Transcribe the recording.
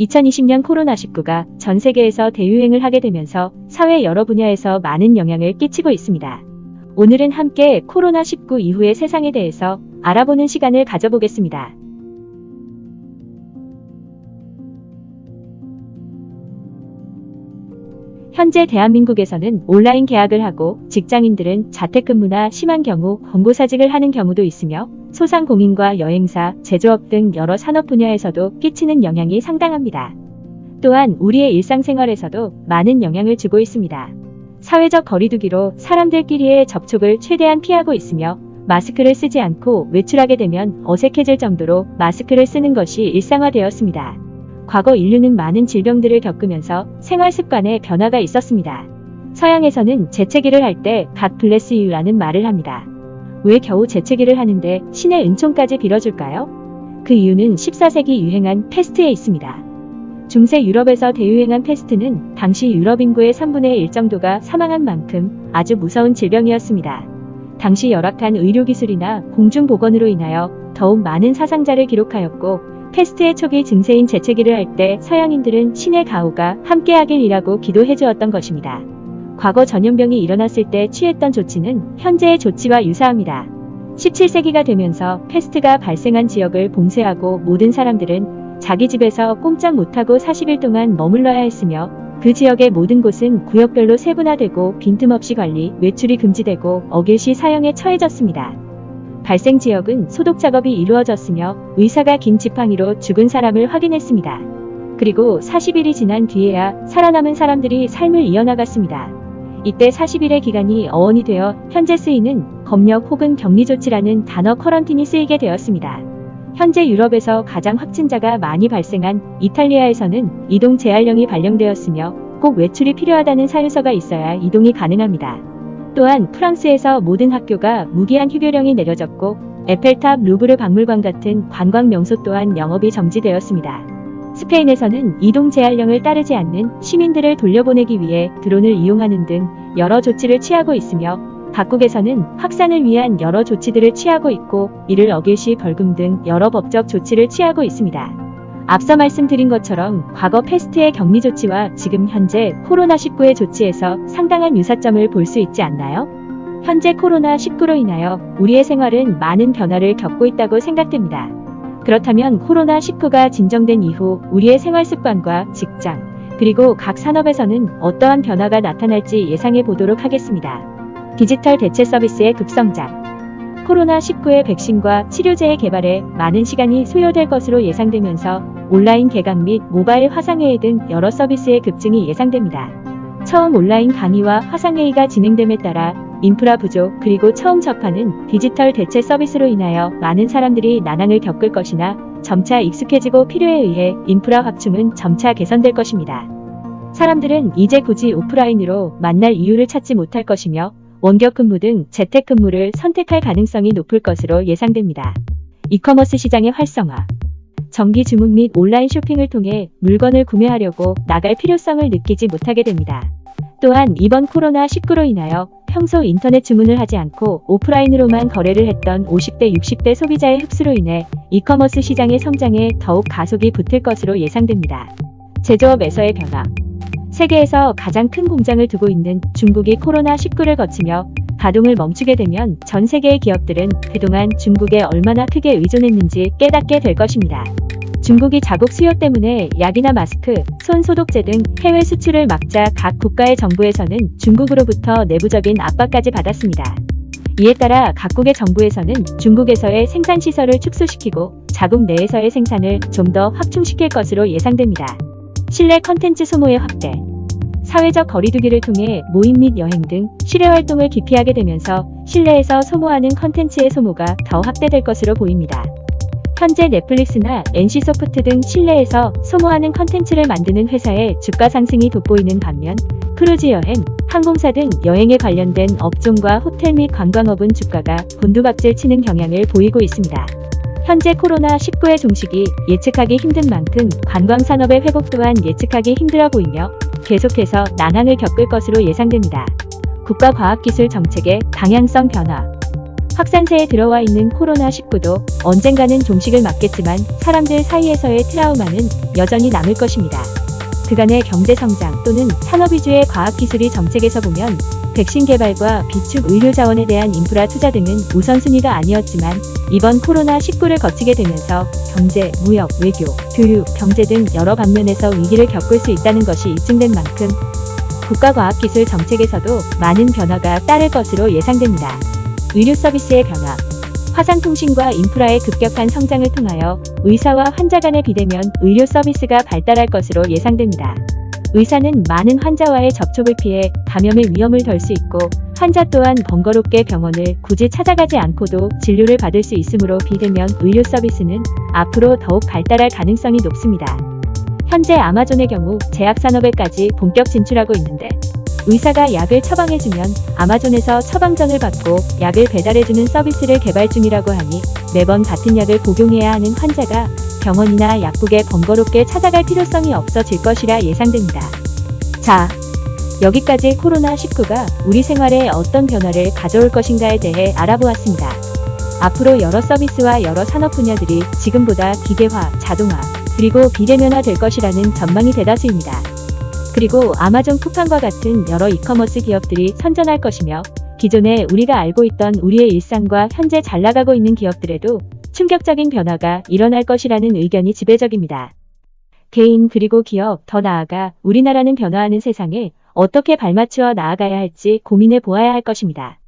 2020년 코로나19가 전 세계에서 대유행을 하게 되면서 사회 여러 분야에서 많은 영향을 끼치고 있습니다. 오늘은 함께 코로나19 이후의 세상에 대해서 알아보는 시간을 가져보겠습니다. 현재 대한민국에서는 온라인 계약을 하고 직장인들은 자택근무나 심한 경우 권고사직을 하는 경우도 있으며 소상공인과 여행사, 제조업 등 여러 산업 분야에서도 끼치는 영향이 상당합니다. 또한 우리의 일상생활에서도 많은 영향을 주고 있습니다. 사회적 거리두기로 사람들끼리의 접촉을 최대한 피하고 있으며 마스크를 쓰지 않고 외출하게 되면 어색해질 정도로 마스크를 쓰는 것이 일상화되었습니다. 과거 인류는 많은 질병들을 겪으면서 생활 습관에 변화가 있었습니다. 서양에서는 재채기를 할때 God bless you라는 말을 합니다. 왜 겨우 재채기를 하는데 신의 은총까지 빌어줄까요? 그 이유는 14세기 유행한 패스트에 있습니다. 중세 유럽에서 대유행한 패스트는 당시 유럽 인구의 3분의 1 정도가 사망한 만큼 아주 무서운 질병이었습니다. 당시 열악한 의료기술이나 공중보건으로 인하여 더욱 많은 사상자를 기록하였고 패스트의 초기 증세인 재채기를 할 때 서양인들은 신의 가호가 함께하길이라고 기도해 주었던 것입니다. 과거 전염병이 일어났을 때 취했던 조치는 현재의 조치와 유사합니다. 17세기가 되면서 패스트가 발생한 지역을 봉쇄하고 모든 사람들은 자기 집에서 꼼짝 못하고 40일 동안 머물러야 했으며 그 지역의 모든 곳은 구역별로 세분화되고 빈틈없이 관리, 외출이 금지되고 어길 시 사형에 처해졌습니다. 발생 지역은 소독 작업이 이루어졌으며 의사가 긴 지팡이로 죽은 사람을 확인했습니다. 그리고 40일이 지난 뒤에야 살아남은 사람들이 삶을 이어나갔습니다. 이때 40일의 기간이 어원이 되어 현재 쓰이는 검역 혹은 격리 조치라는 단어 커런틴이 쓰이게 되었습니다. 현재 유럽에서 가장 확진자가 많이 발생한 이탈리아에서는 이동 제한령이 발령되었으며 꼭 외출이 필요하다는 사유서가 있어야 이동이 가능합니다. 또한 프랑스에서 모든 학교가 무기한 휴교령이 내려졌고 에펠탑, 루브르 박물관 같은 관광 명소 또한 영업이 정지되었습니다. 스페인에서는 이동 제한령을 따르지 않는 시민들을 돌려보내기 위해 드론을 이용하는 등 여러 조치를 취하고 있으며 각국에서는 확산을 위한 여러 조치들을 취하고 있고 이를 어길 시 벌금 등 여러 법적 조치를 취하고 있습니다. 앞서 말씀드린 것처럼 과거 패스트의 격리 조치와 지금 현재 코로나19의 조치에서 상당한 유사점을 볼 수 있지 않나요? 현재 코로나19로 인하여 우리의 생활은 많은 변화를 겪고 있다고 생각됩니다. 그렇다면 코로나19가 진정된 이후 우리의 생활 습관과 직장, 그리고 각 산업에서는 어떠한 변화가 나타날지 예상해 보도록 하겠습니다. 디지털 대체 서비스의 급성장. 코로나19의 백신과 치료제의 개발에 많은 시간이 소요될 것으로 예상되면서 온라인 개강 및 모바일 화상회의 등 여러 서비스의 급증이 예상됩니다. 처음 온라인 강의와 화상회의가 진행됨에 따라 인프라 부족 그리고 처음 접하는 디지털 대체 서비스로 인하여 많은 사람들이 난항을 겪을 것이나 점차 익숙해지고 필요에 의해 인프라 확충은 점차 개선될 것입니다. 사람들은 이제 굳이 오프라인으로 만날 이유를 찾지 못할 것이며 원격 근무 등 재택 근무를 선택할 가능성이 높을 것으로 예상됩니다. 이커머스 시장의 활성화. 정기 주문 및 온라인 쇼핑을 통해 물건을 구매하려고 나갈 필요성을 느끼지 못하게 됩니다. 또한 이번 코로나19로 인하여 평소 인터넷 주문을 하지 않고 오프라인으로만 거래를 했던 50대, 60대 소비자의 흡수로 인해 이커머스 시장의 성장에 더욱 가속이 붙을 것으로 예상됩니다. 제조업에서의 변화. 세계에서 가장 큰 공장을 두고 있는 중국이 코로나19를 거치며 가동을 멈추게 되면 전 세계의 기업들은 그동안 중국에 얼마나 크게 의존했는지 깨닫게 될 것입니다. 중국이 자국 수요 때문에 약이나 마스크, 손 소독제 등 해외 수출을 막자 각 국가의 정부에서는 중국으로부터 내부적인 압박까지 받았습니다. 이에 따라 각국의 정부에서는 중국에서의 생산 시설을 축소시키고 자국 내에서의 생산을 좀 더 확충시킬 것으로 예상됩니다. 실내 컨텐츠 소모의 확대. 사회적 거리두기를 통해 모임 및 여행 등 실외 활동을 기피하게 되면서 실내에서 소모하는 컨텐츠의 소모가 더 확대될 것으로 보입니다. 현재 넷플릭스나 NC소프트 등 실내에서 소모하는 컨텐츠를 만드는 회사의 주가 상승이 돋보이는 반면 크루즈 여행, 항공사 등 여행에 관련된 업종과 호텔 및 관광업은 주가가 곤두박질 치는 경향을 보이고 있습니다. 현재 코로나19의 종식이 예측하기 힘든 만큼 관광산업의 회복 또한 예측하기 힘들어 보이며 계속해서 난항을 겪을 것으로 예상됩니다. 국가과학기술 정책의 방향성 변화 확산세에 들어와 있는 코로나19도 언젠가는 종식을 맞겠지만 사람들 사이에서의 트라우마는 여전히 남을 것입니다. 그간의 경제 성장 또는 산업 위주의 과학기술이 정책에서 보면 백신 개발과 비축 의료 자원에 대한 인프라 투자 등은 우선순위가 아니었지만 이번 코로나19를 거치게 되면서 경제, 무역, 외교, 교육, 경제 등 여러 방면에서 위기를 겪을 수 있다는 것이 입증된 만큼 국가과학기술 정책에서도 많은 변화가 따를 것으로 예상됩니다. 의료 서비스의 변화 화상통신과 인프라의 급격한 성장을 통하여 의사와 환자 간의 비대면 의료 서비스가 발달할 것으로 예상됩니다. 의사는 많은 환자와의 접촉을 피해 감염의 위험을 덜 수 있고 환자 또한 번거롭게 병원을 굳이 찾아가지 않고도 진료를 받을 수 있으므로 비대면 의료 서비스는 앞으로 더욱 발달할 가능성이 높습니다. 현재 아마존의 경우 제약산업에까지 본격 진출하고 있는데 의사가 약을 처방해주면 아마존에서 처방전을 받고 약을 배달해주는 서비스를 개발 중이라고 하니 매번 같은 약을 복용해야 하는 환자가 병원이나 약국에 번거롭게 찾아갈 필요성이 없어질 것이라 예상됩니다. 자, 여기까지 코로나19가 우리 생활에 어떤 변화를 가져올 것인가에 대해 알아보았습니다. 앞으로 여러 서비스와 여러 산업 분야들이 지금보다 기계화, 자동화, 그리고 비대면화 될 것이라는 전망이 대다수입니다. 그리고 아마존 쿠팡과 같은 여러 이커머스 기업들이 선전할 것이며 기존에 우리가 알고 있던 우리의 일상과 현재 잘 나가고 있는 기업들에도 충격적인 변화가 일어날 것이라는 의견이 지배적입니다. 개인 그리고 기업 더 나아가 우리나라는 변화하는 세상에 어떻게 발맞추어 나아가야 할지 고민해 보아야 할 것입니다.